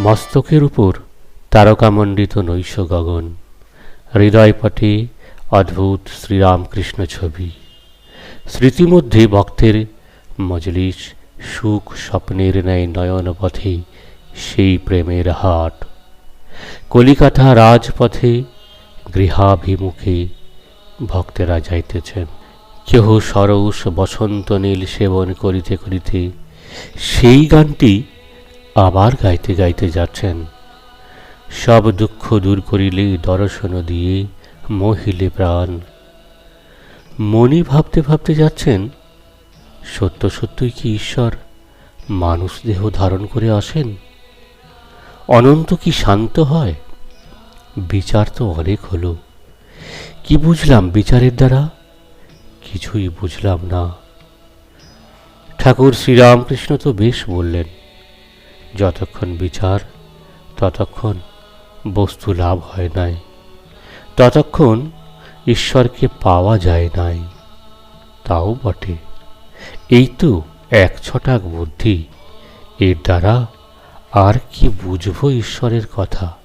মস্তকের উপর তারকামণ্ডিত নৈশ গগন হৃদয়পটে অদ্ভুত শ্রীরামকৃষ্ণ ছবি। স্মৃতিমধ্যে ভক্তের মজলিস সুখ স্বপ্নের ন্যায় নয়নপথে সেই প্রেমের হাট। কলিকাতা রাজপথে গৃহাভিমুখে ভক্তেরা যাইতেছেন। কেহ সরস বসন্ত নীল সেবন করিতে করিতে সেই গানটি আবার গাইতে গাইতে যাচ্ছেন। সব দুঃখ দূর করিলে দর্শন দিয়ে মহিলে প্রাণ। মনি ভাবতে ভাবতে যাচ্ছেন, সত্য সত্যই কি ঈশ্বর? মানুষ দেহ ধারণ করে আসেন। অনন্ত কি শান্ত হয়? বিচার তো অনেক হলো। কি বুঝলাম বিচারের দ্বারা? কিছুই বুঝলাম না। ঠাকুর শ্রীরামকৃষ্ণ তো বেশ বললেন যতক্ষণ বিচার, ততক্ষণ বস্তু লাভ হয় নাই। ততক্ষণ ঈশ্বরকে পাওয়া যায় নাই। তাও বটে। এই তো এক ছটাক বুদ্ধি। এর দ্বারা আর কি বুঝব ঈশ্বরের কথা?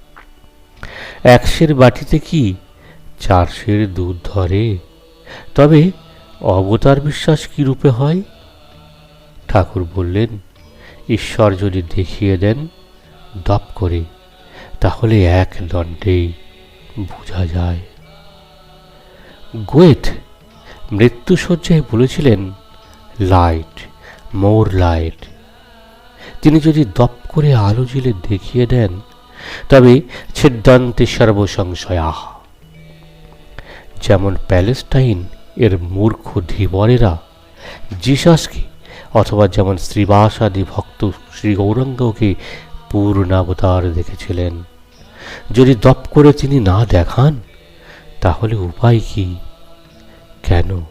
একশের বাটিতে কি চারশের দুধ ধরে? তবে অবতার বিশ্বাস কি রূপে হয়? ঠাকুর বললেন ঈশ্বর যদি দেখিয়ে দেন, দপ করে, তাহলে এক দণ্ডেই বোঝা যায়। গোয়েট মৃত্যুসজ্জায় বলেছিলেন, লাইট, মোর লাইট। তিনি যদি দপ করে আলো জ্বেলে দেখিয়ে দেন, তবে ছিদ্দান্তে সর্বসংশয়া যেমন প্যালেস্টাইন এর মূর্খ ধীবরেরা, জিসাসকে অথবা যেমন শ্রীবাসাদি ভক্ত শ্রী গৌরাঙ্গকে পূর্ণাবতার দেখেছিলেন। যদি দপ করে তিনি না দেখান, তাহলে উপায় কি? কেন?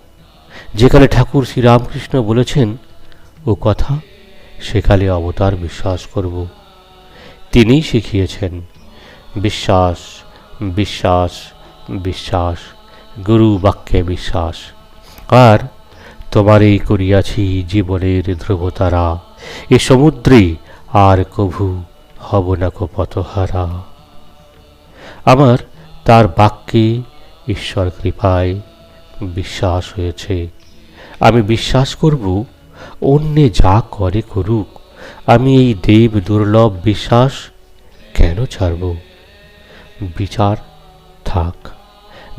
যেকালে ঠাকুর শ্রীরামকৃষ্ণ বলেছেন, ও কথা সেকালে অবতার বিশ্বাস করব। তিনিই শিখিয়েছেন, বিশ্বাস বিশ্বাস বিশ্বাস, গুরু বাক্যে বিশ্বাস। আর তোমারই করিয়াছি জীবনের ধ্রুবতারা। এ সমুদ্রে আর কভু হব না পথহারা। আমার তার বাক্যে ঈশ্বর কৃপায় বিশ্বাস হয়েছে। আমি বিশ্বাস করব, অন্যে যা করে করুক, আমি এই দেব দুর্লভ বিশ্বাস কেন ছাড়ব? বিচার থাক।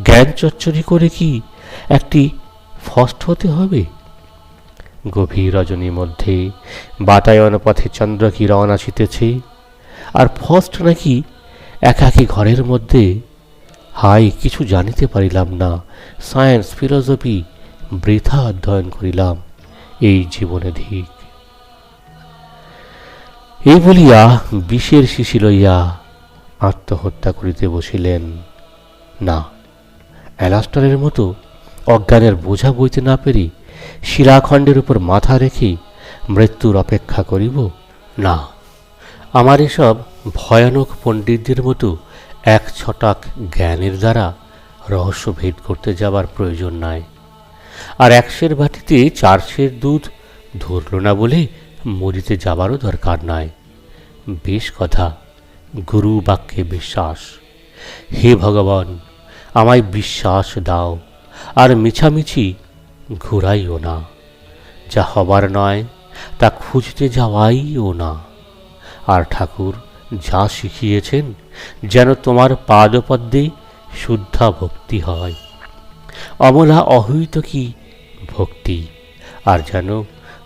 জ্ঞান চচ্চরি করে কি একটি ফস্ট হতে হবে? গভীর রজনীর মধ্যে বাতায়ন পথে চন্দ্রকিরণ আসিতেছে আর ফস্ট নাকি একাকী ঘরের মধ্যে? হাই, কিছু জানিতে পারিলাম না। সায়েন্স, ফিলোসফি, বৃথা অধ্যয়ন করিলাম। এই জীবনে ধিক। এই বলিয়া বিষের শিশি লইয়া আত্মহত্যা করিতে বসিলেন। না অ্যালাস্টারের মতো অজ্ঞানের বোঝা বইতে না পেরে শিলাখণ্ডের উপর মাথা রেখে মৃত্যুর অপেক্ষা করিব? না। আমার এসব ভয়ানক পণ্ডিতদের মতো এক ছটাক জ্ঞানের দ্বারা রহস্য ভেদ করতে যাবার প্রয়োজন নাই। আর একশের বাটিতে চারশের দুধ ধরল না বলে মরিতে যাবারও দরকার নাই। বেশ কথা, গুরু বাক্যে বিশ্বাস। হে ভগবান, আমায় বিশ্বাস দাও। আর মিছামিছি ঘুরাইও না। যা হবার নয়, তা খুঁজতে যাওয়াইও না। আর ঠাকুর যা শিখিয়েছেন, যেন তোমার পাদপদ্মে শুদ্ধা ভক্তি হয়। অমলা অহৈত কি ভক্তি, আর যেন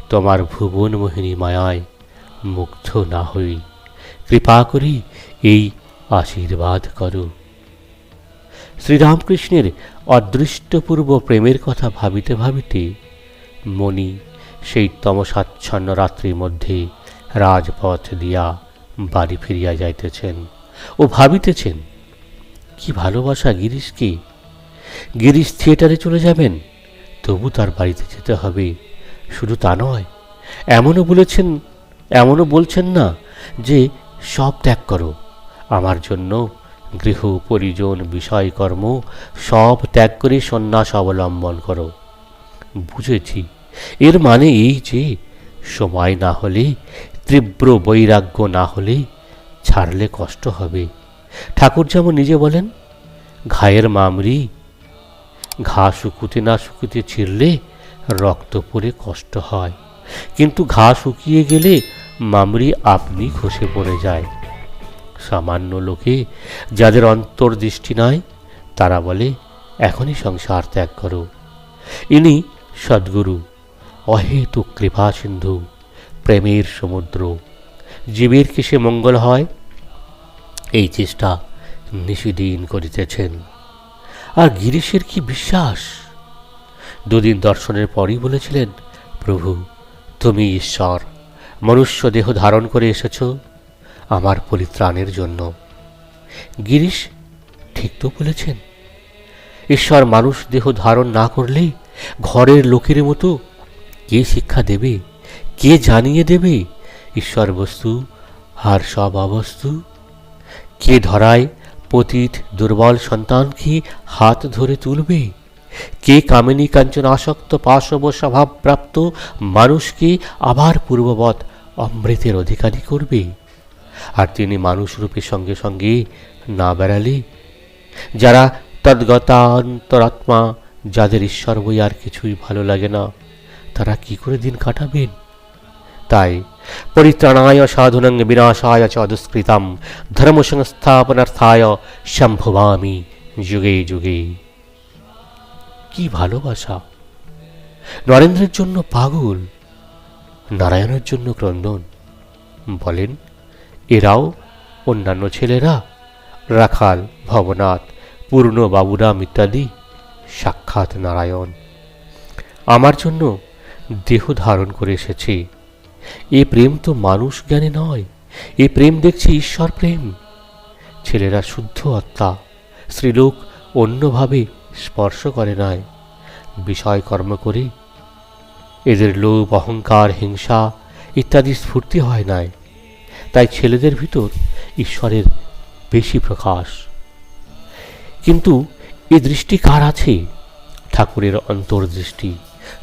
তোমার ভুবন মোহিনী মায়ায় মুগ্ধ না হই। কৃপা করি এই আশীর্বাদ করো। শ্রীরামকৃষ্ণের অদৃষ্টপূর্ব প্রেমের কথা ভাবিতে ভাবিতে মণি সেই তমসাচ্ছন্ন রাত্রির মধ্যে রাজপথ দিয়া বাড়ি ফিরিয়া যাইতেছেন ও ভাবিতেছেন, কি ভালোবাসা গিরিশকে গিরিশ থিয়েটারে চলে যাবেন, তবু তার বাড়িতে যেতে হবে। শুধু তা নয়, এমনও বলেছেন, এমনও বলছেন না যে সব ত্যাগ করো, আমার জন্য গৃহ পরিজন বিষয়কর্ম সব ত্যাগ করে সন্ন্যাস অবলম্বন করো। বুঝেছি। এর মানে এই যে, সময় না হলে, তীব্র বৈরাগ্য না হলে ছাড়লে কষ্ট হবে। ঠাকুর যেমন নিজে বলেন, ঘায়ের মামরি, ঘা শুকুতে না শুকুতে ছিঁড়লে রক্ত পড়ে কষ্ট হয়। কিন্তু ঘা শুকিয়ে গেলে মামরি আপনি খসে পড়ে যায়। সামান্য লোকে যাদের অন্তর্দৃষ্টি নাই, তারা বলে, এখনই সংসার ত্যাগ করো। ইনি সদ্গুরু অহেতুক কৃপা সিন্ধু, প্রেমের সমুদ্র। জীবের কিসে মঙ্গল হয়? এই চেষ্টা নিশিদিন করিতেছেন। আর গিরিশের কি বিশ্বাস? দুদিন দর্শনের পরই বলেছিলেন, প্রভু, তুমি ঈশ্বর, মনুষ্য দেহ ধারণ করে এসেছ। আমার পরিত্রাণের জন্য। গিরিশ, ঠিক তো বলেছেন। ঈশ্বর মানুষ দেহ ধারণ না করলেই ঘরের লোকের মতো কে শিক্ষা দেবে, কে জানিয়ে দেবে ঈশ্বর বস্তু আর সব অবস্তু? কে ধরায় পতিত দুর্বল সন্তানকে হাত ধরে তুলবে? কে কামিনী কাঞ্চন আসক্ত পাশব স্বভাবপ্রাপ্ত মানুষকে আবার পূর্ববৎ অমৃতের অধিকারী করবে? আর তিনি মানুষরূপের সঙ্গে সঙ্গে না বেড়ালে? যারা তদ্গতান্তরাত্মা, যাদের ঈশ্বর বই আর কিছুই ভালো লাগে না, তারা কি করে দিন কাটাবেন? তাই পরিত্রাণায় সাধুনং বিনাশায় চ দুষ্কৃতাম ধর্ম সংস্থাপনার্থায় সম্ভবামি যুগে যুগে। কি ভালোবাসা! নরেন্দ্রের জন্য পাগল, নারায়ণের জন্য ক্রন্দন, বলেন এরাও অন্যান্য ছেলেরা। রাখাল, ভবনাথ, পূর্ণ বাবুরাম ইত্যাদি। সাক্ষাৎ নারায়ণ। আমার জন্য দেহ ধারণ করে এসেছে। এ প্রেম তো মানুষ জ্ঞানে নয়, এ প্রেম দেখছি ঈশ্বর প্রেম। ছেলেরা শুদ্ধ আত্মা, স্ত্রীলোক অন্যভাবে স্পর্শ করে নাই বিষয় কর্ম করে। এদের লোভ, অহংকার, হিংসা ইত্যাদি স্ফূর্তি হয় নাই তাই ছেলেদের ভিতর ঈশ্বরের বেশি প্রকাশ। কিন্তু এ দৃষ্টি কার আছে? ঠাকুরের অন্তর্দৃষ্টি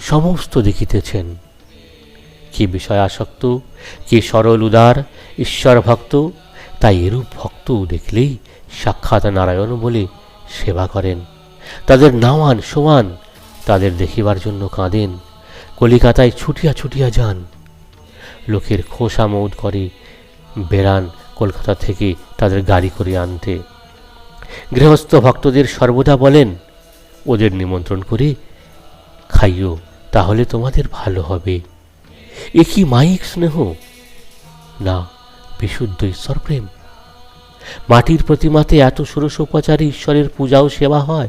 সমস্ত দেখিতেছেন। কে বিষয় আসক্ত কে সরল উদার, ঈশ্বর ভক্ত, তাই এরূপ ভক্ত দেখলেই সাক্ষাৎ নারায়ণ বলে সেবা করেন। তাদের নাওয়ান সমান তাদের দেখিবার জন্য কাঁদেন। কলিকাতায় ছুটিয়া ছুটিয়া যান। লোকের খোসামৌদ করে বেড়ান কলকাতা থেকে তাদের গাড়ি করে আনতে। গৃহস্থ ভক্তদের সর্বদা বলেন, ওদের নিমন্ত্রণ করে খাইও, তাহলে তোমাদের ভালো হবে। এ কি মাইক স্নেহ? না, বিশুদ্ধ ঈশ্বর প্রেম। মাটির প্রতিমাতে এত ষোড়শোপচারে ঈশ্বরের পূজাও সেবা হয়,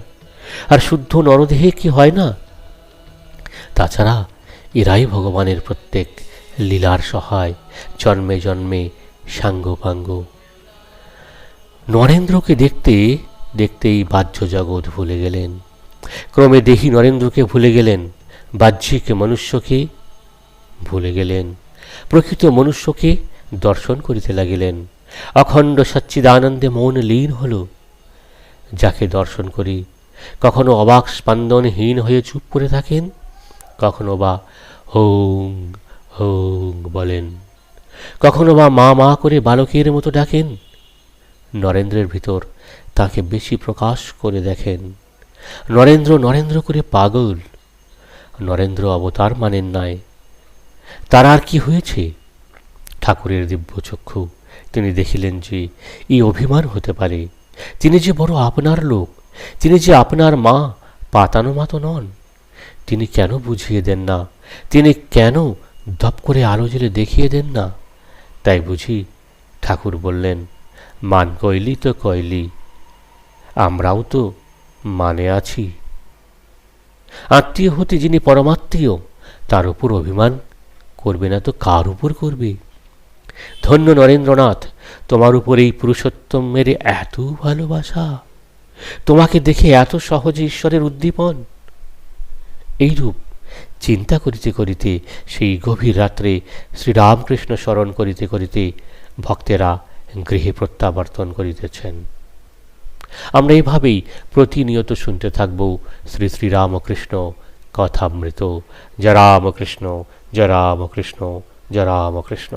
আর শুদ্ধ নরদেহে কি হয় না? তাছাড়া এরাই ভগবানের প্রত্যেক লীলার সহায়, জন্মে জন্মে সাঙ্গ নরেন্দ্রকে দেখতে, দেখতেই বাহ্য জগৎ ভুলে গেলেন। ক্রমে দেহি নরেন্দ্রকে ভুলে গেলেন, বাহ্যিক মনুষ্যকে ভুলে গেলেন, প্রকৃত মনুষ্যকে দর্শন করিতে লাগিলেন। অখণ্ড সচ্চিদানন্দে মন লীন হল, যাকে দর্শন করি। কখনো অবাক স্পন্দনহীন হয়ে চুপ করে থাকেন, কখনো বা হোং হোং বলেন। কখনো বা মা মা করে বালকের মতো ডাকেন? নরেন্দ্রের ভিতর তাকে বেশি প্রকাশ করে দেখেন। নরেন্দ্র নরেন্দ্র করে পাগল। নরেন্দ্র অবতার মানেন নাই। তার আর কি হয়েছে? ঠাকুরের দিব্য চক্ষু। তিনি দেখিলেন যে এই অভিমান হতে পারে। তিনি যে বড় আপনার লোক, তিনি যে আপনার মা, পাতানো মাতো নন। তিনি কেন বুঝিয়ে দেন না? তিনি কেন দপ করে আলো জেলে দেখিয়ে দেন না? তাই বুঝি ঠাকুর বললেন, মান কইলি তো কইলি, আমরাও তো মানে আছি। আত্মীয় হতে যিনি পরমাত্মীয়, তার উপর অভিমান করবে না তো কার উপর করবে? ধন্য নরেন্দ্রনাথ, তোমার উপর এই পুরুষোত্তম মেরে এত ভালোবাসা, তোমাকে দেখে এত সহজে ঈশ্বরের উদ্দীপন। এইরূপ চিন্তা করিতে করিতে, সেই গভীর রাত্রে শ্রীরামকৃষ্ণ স্মরণ করিতে করিতে ভক্তেরা গৃহে প্রত্যাবর্তন করিতেছেন। আমরা এভাবেই প্রতিনিয়ত শুনতে থাকব শ্রী শ্রীরামকৃষ্ণ কথামৃত। জয় রামকৃষ্ণ জয় রামকৃষ্ণ জয় রামকৃষ্ণ।